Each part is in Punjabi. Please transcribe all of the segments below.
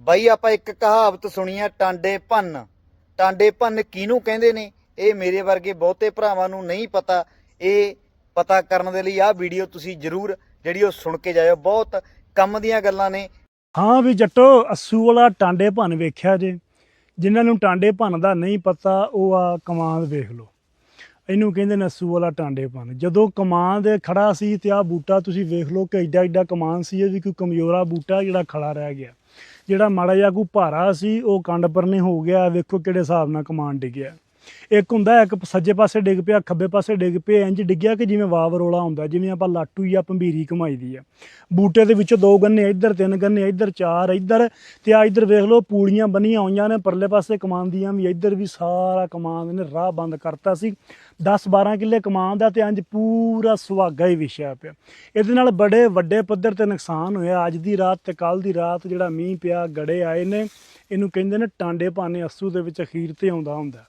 ਬਾਈ ਆਪਾਂ ਇੱਕ ਕਹਾਵਤ ਸੁਣੀ ਆ, ਟਾਂਡੇ ਭੰਨ। ਟਾਂਡੇ ਭੰਨ ਕਿਹਨੂੰ ਕਹਿੰਦੇ ਨੇ? ਇਹ ਮੇਰੇ ਵਰਗੇ ਬਹੁਤੇ ਭਰਾਵਾਂ ਨੂੰ ਨਹੀਂ ਪਤਾ। ਇਹ ਪਤਾ ਕਰਨ ਦੇ ਲਈ ਆਹ ਵੀਡੀਓ ਤੁਸੀਂ ਜਰੂਰ ਜਿਹੜੀ ਉਹ ਸੁਣ ਕੇ ਜਾਇਓ। ਬਹੁਤ ਕੰਮ ਦੀਆਂ ਗੱਲਾਂ ਨੇ। ਹਾਂ ਵੀ ਜੱਟੋ, ਅਸੂ ਵਾਲਾ ਟਾਂਡੇ ਭੰਨ ਵੇਖਿਆ ਜੇ। ਜਿਨ੍ਹਾਂ ਨੂੰ ਟਾਂਡੇ ਭੰਨ ਦਾ ਨਹੀਂ ਪਤਾ, ਉਹ ਆ ਕਮਾਂਦ ਵੇਖ ਲਓ। ਇਹਨੂੰ ਕਹਿੰਦੇ ਨੇ ਅਸੂ ਵਾਲਾ ਟਾਂਡੇ ਭੰਨ। ਜਦੋਂ ਕਮਾਂਦ ਖੜਾ ਸੀ ਤੇ ਆ ਬੂਟਾ ਤੁਸੀਂ ਵੇਖ ਲਓ ਕਿ ਐਡਾ ਐਡਾ ਕਮਾਨ ਸੀ, ਇਹ ਵੀ ਕੋਈ ਕਮਜ਼ੋਰਾ ਬੂਟਾ ਜਿਹੜਾ ਖੜਾ ਰਹਿ ਗਿਆ। ਜਿਹੜਾ ਮਾੜਾ ਜਿਹਾ ਕੋਈ ਭਾਰਾ ਸੀ, ਉਹ ਕੰਡ ਪਰਨੇ ਹੋ ਗਿਆ, ਵੇਖੋ ਕਿਹੜੇ ਹਿਸਾਬ ਨਾਲ ਕਮਾਨ ਡਿੱਗਿਆ। ਇੱਕ ਹੁੰਦਾ ਇੱਕ ਸੱਜੇ ਪਾਸੇ ਡਿੱਗ ਪਿਆ, ਖੱਬੇ ਪਾਸੇ ਡਿੱਗ ਪਿਆ ਇੰਜ ਡਿੱਗਿਆ ਕਿ ਜਿਵੇਂ ਵਾਵ ਰੋਲਾ ਹੁੰਦਾ, ਜਿਵੇਂ ਆਪਾਂ ਲਾਟੂ ਜਾਂ ਭੰਬੀਰੀ ਕਮਾਈ ਦੀ ਆ ਬੂਟੇ ਦੇ ਵਿੱਚੋਂ ਦੋ ਗੰਨੇ ਇੱਧਰ ਤਿੰਨ ਗੰਨੇ ਇੱਧਰ ਚਾਰ, ਇੱਧਰ ਤੇ ਆ ਇੱਧਰ ਵੇਖ ਲਓ ਪੂੜੀਆਂ ਬੰਨੀਆਂ ਹੋਈਆਂ ਨੇ, ਪਰਲੇ ਪਾਸੇ ਕਮਾਨ ਵੀ, ਇੱਧਰ ਵੀ ਸਾਰਾ ਕਮਾਨ ਨੇ ਰਾਹ ਬੰਦ ਕਰਤਾ ਸੀ। 10 12 ਕਿੱਲੇ ਕਮਾਨ ਦਾ ਤੇ ਇੰਜ ਪੂਰਾ ਸੁਹਾਗਾ ਹੀ ਵਿਛਿਆ ਪਿਆ। ਇਹਦੇ ਨਾਲ ਬੜੇ ਵੱਡੇ ਪੱਧਰ ਤੇ ਨੁਕਸਾਨ ਹੋਇਆ। ਅੱਜ ਦੀ ਰਾਤ ਤੇ ਕੱਲ ਦੀ ਰਾਤ ਜਿਹੜਾ ਮੀਂਹ ਪਿਆ, ਗੜੇ ਆਏ ਨੇ, ਇਹਨੂੰ ਕਹਿੰਦੇ ਨੇ ਟਾਂਡੇ ਪਾਣੇ ਅਸੂ ਦੇ ਵਿੱਚ ਅਖੀਰ ਤੇ ਆਉਂਦਾ ਹੁੰਦਾ।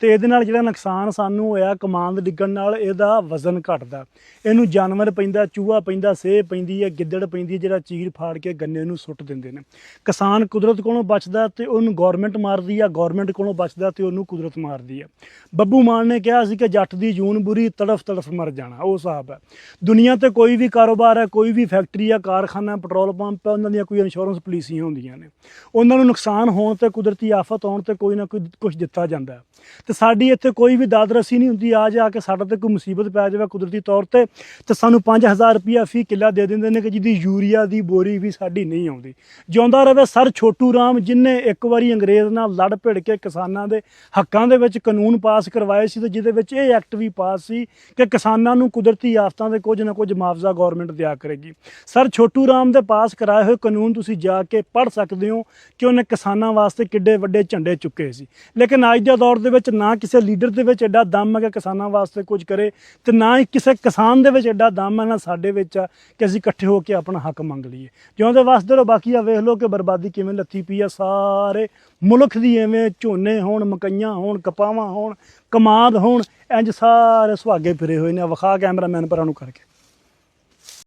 ਤੇ ਇਹਦੇ ਨਾਲ ਜਿਹੜਾ ਨੁਕਸਾਨ ਸਾਨੂੰ ਹੋਇਆ ਕਮਾਂਦ ਡਿੱਗਣ ਨਾਲ, ਇਹਦਾ ਵਜ਼ਨ ਘਟਦਾ। ਇਹਨੂੰ ਜਾਨਵਰ ਪੈਂਦਾ, ਚੂਹਾ ਪੈਂਦਾ ਸੇਹ ਪੈਂਦੀ ਹੈ, ਗਿੱਦੜ ਪੈਂਦੀ ਹੈ, ਜਿਹੜਾ ਚੀਰ ਫਾੜ ਕੇ ਗੰਨੇ ਨੂੰ ਸੁੱਟ ਦਿੰਦੇ ਨੇ। ਕਿਸਾਨ ਕੁਦਰਤ ਕੋਲੋਂ ਬਚਦਾ ਤੇ ਉਹਨੂੰ ਗਵਰਨਮੈਂਟ ਮਾਰਦੀ ਆ ਗਵਰਨਮੈਂਟ ਕੋਲੋਂ ਬਚਦਾ ਤੇ ਉਹਨੂੰ ਕੁਦਰਤ ਮਾਰਦੀ ਆ। ਬੱਬੂ ਮਾਨ ਨੇ ਕਿਹਾ ਸੀ ਕਿ ਜੱਟ ਦੀ ਜੂਨ ਬੁਰੀ, ਤੜਫ ਤੜਫ ਮਰ ਜਾਣਾ, ਉਹ ਹਿਸਾਬ ਹੈ। ਦੁਨੀਆ ਤੇ ਕੋਈ ਵੀ ਕਾਰੋਬਾਰ ਹੈ, ਕੋਈ ਵੀ ਫੈਕਟਰੀ ਆ, ਕਾਰਖਾਨਾ ਪੈਟਰੋਲ ਪੰਪ ਹੈ, ਉਹਨਾਂ ਦੀਆਂ ਕੋਈ ਇੰਸ਼ੋਰੈਂਸ ਪਾਲਿਸੀਆਂ ਹੁੰਦੀਆਂ ਨੇ। ਉਹਨਾਂ ਨੂੰ ਨੁਕਸਾਨ ਹੋਣ ਤੇ ਕੁਦਰਤੀ ਆਫਤ ਆਉਣ ਤੇ ਕੋਈ ਨਾ ਕੋਈ ਕੁਝ ਦਿੱਤਾ ਜਾਂਦਾ ਤੇ ਸਾਡੀ ਇੱਥੇ ਕੋਈ ਵੀ ਦਾਦਰਸੀ ਨਹੀਂ ਹੁੰਦੀ, ਆ ਜਾ ਕੇ ਸਾਡਾ ਤੇ ਕੋਈ ਮੁਸੀਬਤ ਪੈ ਜਾਵੇ ਕੁਦਰਤੀ ਤੌਰ ਤੇ ਤੇ ਸਾਨੂੰ 5000 ਰੁਪਿਆ ਫੀ ਕਿੱਲਾ ਦੇ ਦਿੰਦੇ ਨੇ ਕਿ ਜਿਹਦੀ ਯੂਰੀਆ ਦੀ ਬੋਰੀ ਵੀ ਸਾਡੀ ਨਹੀਂ ਆਉਂਦੀ। ਜਿਉਂਦਾ ਰਵੇ ਸਰ ਛੋਟੂ ਰਾਮ, ਜਿਨੇ ਇੱਕ ਵਾਰੀ ਅੰਗਰੇਜ਼ ਨਾਲ ਲੜ ਭਿੜ ਕੇ ਕਿਸਾਨਾਂ ਦੇ ਹੱਕਾਂ ਦੇ ਵਿੱਚ ਕਾਨੂੰਨ ਪਾਸ ਕਰਵਾਏ ਸੀ ਤੇ ਜਿਹਦੇ ਵਿੱਚ ਇਹ ਐਕਟ ਵੀ ਪਾਸ ਸੀ ਕਿ ਕਿਸਾਨਾਂ ਨੂੰ ਕੁਦਰਤੀ ਆਫਤਾਂ ਦੇ ਕੁਝ ਨਾ ਕੁਝ ਮੁਆਵਜ਼ਾ ਗਵਰਨਮੈਂਟ ਦਿਆ ਕਰੇਗੀ। ਸਰ ਛੋਟੂ ਰਾਮ ਦੇ ਪਾਸ ਕਰਾਏ ਹੋਏ ਕਾਨੂੰਨ ਤੁਸੀਂ ਜਾ ਕੇ ਪੜ੍ਹ ਸਕਦੇ ਹੋ ਕਿ ਉਹਨੇ ਕਿਸਾਨਾਂ ਵਾਸਤੇ ਕਿੱਡੇ ਵੱਡੇ ਝੰਡੇ ਚੁੱਕੇ ਸੀ। ਲੇਕਿਨ ਅੱਜ ਦੇ ਦੌਰ ਦੇ ਵਿੱਚ ਨਾ ਕਿਸੇ ਲੀਡਰ ਦੇ ਵਿੱਚ ਐਡਾ ਦਮ ਹੈਗਾ ਕਿਸਾਨਾਂ ਵਾਸਤੇ ਕੁਝ ਕਰੇ ਤੇ ਨਾ ਹੀ ਕਿਸੇ ਕਿਸਾਨ ਦੇ ਵਿੱਚ ਐਡਾ ਦਮ ਹੈ ਨਾ ਸਾਡੇ ਵਿੱਚ ਆ ਕਿ ਅਸੀਂ ਇਕੱਠੇ ਹੋ ਕੇ ਆਪਣਾ ਹੱਕ ਮੰਗ ਲਈਏ। ਜਿਉਂਦੇ ਵਾਸਤੇ ਰੋ ਬਾਕੀ ਆ ਵੇਖ ਲਓ ਕਿ ਬਰਬਾਦੀ ਕਿਵੇਂ ਲੱਥੀ ਪਈ ਆ। ਸਾਰੇ ਮੁਲਕ ਦੀ ਐਵੇਂ ਝੋਨੇ ਹੋਣ, ਮਕਈਆਂ ਹੋਣ, ਕਪਾਵਾਂ ਹੋਣ, ਕਮਾਦ ਹੋਣ ਇੰਜ ਸਾਰੇ ਸੁਹਾਗੇ ਫਿਰੇ ਹੋਏ ਨੇ। ਆਹ ਵਿਖਾ ਕੈਮਰਾਮੈਨ ਪਰਾਂ ਨੂੰ ਕਰਕੇ।